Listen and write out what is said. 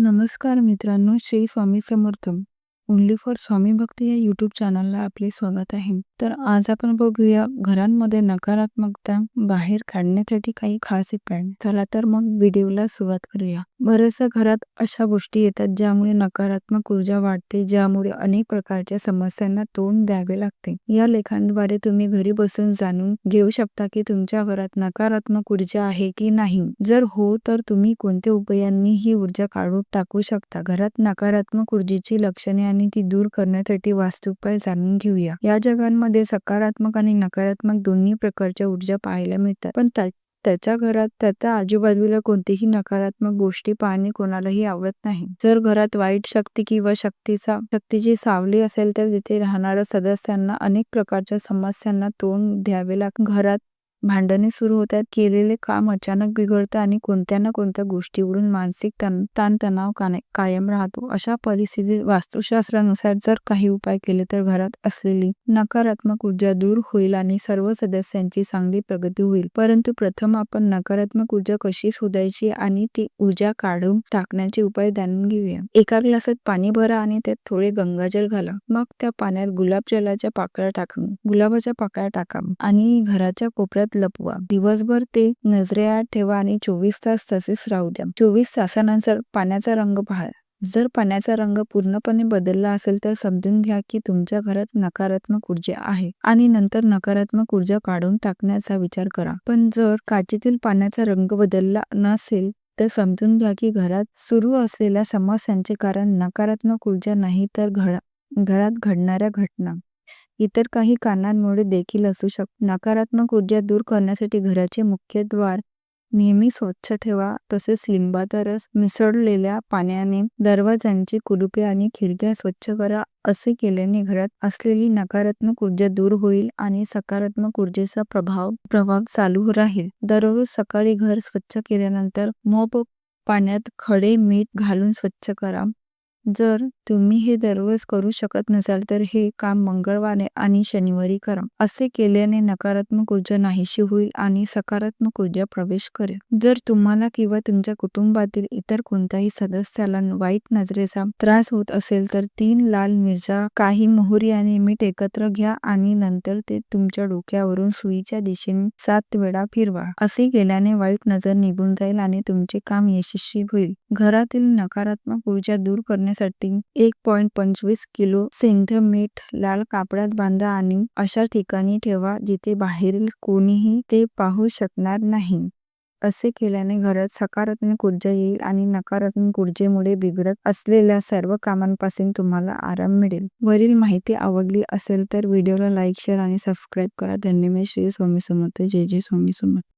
नमस्कार मित्रांनो, Shri Swami Samarth. Only for Swami भक्ती या यूट्यूब चॅनलला आपले स्वागत आहे. तर आज आपण बघूया घरांमध्ये नकारात्मकता बाहेर काढण्यासाठी काही खास उपाय. चला तर मग व्हिडिओला सुरुवात करूया. बऱ्याचशा घरात अशा गोष्टी येतात ज्यामुळे नकारात्मक ऊर्जा वाढते, ज्यामुळे अनेक प्रकारच्या समस्यांना तोंड द्यावे लागते. या लेखांद्वारे तुम्ही घरी बसून जाणून घेऊ शकता की तुमच्या घरात नकारात्मक ऊर्जा आहे की नाही. जर हो तर तुम्ही कोणत्या उपायांनी ही ऊर्जा काढून टाकू शकता. घरात नकारात्मक ऊर्जेची लक्षणे आणि ती दूर करण्यासाठी वास्तुपाय जाणून घेऊया. या जगांमध्ये सकारात्मक आणि नकारात्मक दोन्ही प्रकारच्या ऊर्जा पाहायला मिळतात. पण त्याच्या घरात त्याच्या आजूबाजूला कोणतीही नकारात्मक गोष्टी पाहणे कोणालाही आवडत नाही. जर घरात वाईट शक्ती किंवा शक्तीचा शक्तीची सावली असेल तर तिथे राहणाऱ्या सदस्यांना अनेक प्रकारच्या समस्यांना तोंड द्यावे लागते. घरात भांडणे सुरू होतात, केलेले काम अचानक बिघडतं आणि कोणत्या ना कोणत्या गोष्टीवरून मानसिक ताणतणाव कायम राहतो. अशा परिस्थितीत वास्तुशास्त्रानुसार जर काही उपाय केले तर घरात असलेली नकारात्मक ऊर्जा दूर होईल आणि सर्व सदस्यांची चांगली प्रगती होईल. परंतु प्रथम आपण नकारात्मक ऊर्जा कशी शोधायची आणि ती ऊर्जा काढून टाकण्याचे उपाय जाणून घेऊया. एका ग्लासात पाणी भरा आणि त्यात थोडे गंगाजल घाला. मग त्या पाण्यात गुलाबजलाच्या पाकळ्या टाका. गुलाबाच्या पाकळ्या टाका आणि घराच्या कोपऱ्यात लपवा. दिवसभर ते नजरेआड ठेवा आणि चोवीस तास तसेच राहू द्या. चोवीस तासानंतर पाण्याचा रंग पहा. जर पाण्याचा रंग पूर्णपणे बदलला असेल तर समजून घ्या की तुमच्या घरात नकारात्मक ऊर्जा आहे आणि नंतर नकारात्मक ऊर्जा काढून टाकण्याचा विचार करा. पण जर काचेतील पाण्याचा रंग बदलला नसेल तर समजून घ्या की घरात सुरू असलेल्या समस्यांचे कारण नकारात्मक ऊर्जा नाही तर घरात घडणाऱ्या घटना, इतर काही कारणांमुळे देखील असू शकतात. नकारात्मक ऊर्जा दूर करण्यासाठी घराचे मुख्य द्वार नेहमी स्वच्छ ठेवा. तसेच लिंबाचा रस मिसळलेल्या पाण्याने दरवाजांची कुलुपे आणि खिडक्या स्वच्छ करा. असे केल्याने घरात असलेली नकारात्मक ऊर्जा दूर होईल आणि सकारात्मक ऊर्जेचा प्रभाव प्रभाव चालू राहील. दररोज सकाळी घर स्वच्छ केल्यानंतर मोप पाण्यात खडे मीठ घालून स्वच्छ करा. जर तुम्ही हे दररोज करू शकत नसाल तर हे काम मंगळवारी आणि शनिवारी करा. असे केल्याने नकारात्मक ऊर्जा नाहीशी होईल आणि सकारात्मक ऊर्जा प्रवेश करेल. जर तुम्हाला किंवा तुमच्या कुटुंबातील इतर कोणत्याही सदस्याला वाईट नजरेचा त्रास होत असेल तर तीन लाल मिरच्या, काही मोहरी आणि मीठ एकत्र घ्या आणि नंतर ते तुमच्या डोक्यावरून सुईच्या दिशेने सात वेळा फिरवा. असे केल्याने वाईट नजर निघून जाईल आणि तुमचे काम यशस्वी होईल. घरातील नकारात्मक ऊर्जा दूर करण्यासाठी एक पॉइंट पंचवीस किलो सेंध मीठ लाल कापडात बांधा आणि अशा ठिकाणी ठेवा जिथे बाहेरील कोणीही ते पाहू शकणार नाही. असे केल्याने घरात सकारात्मक ऊर्जा येईल आणि नकारात्मक ऊर्जेमुळे बिघडत असलेल्या सर्व कामांपासून तुम्हाला आराम मिळेल. वरील माहिती आवडली असेल तर व्हिडिओला लाईक, शेअर आणि सबस्क्राईब करा. धन्यवाद. श्री स्वामी समर्थ. जय जय स्वामी समर्थ.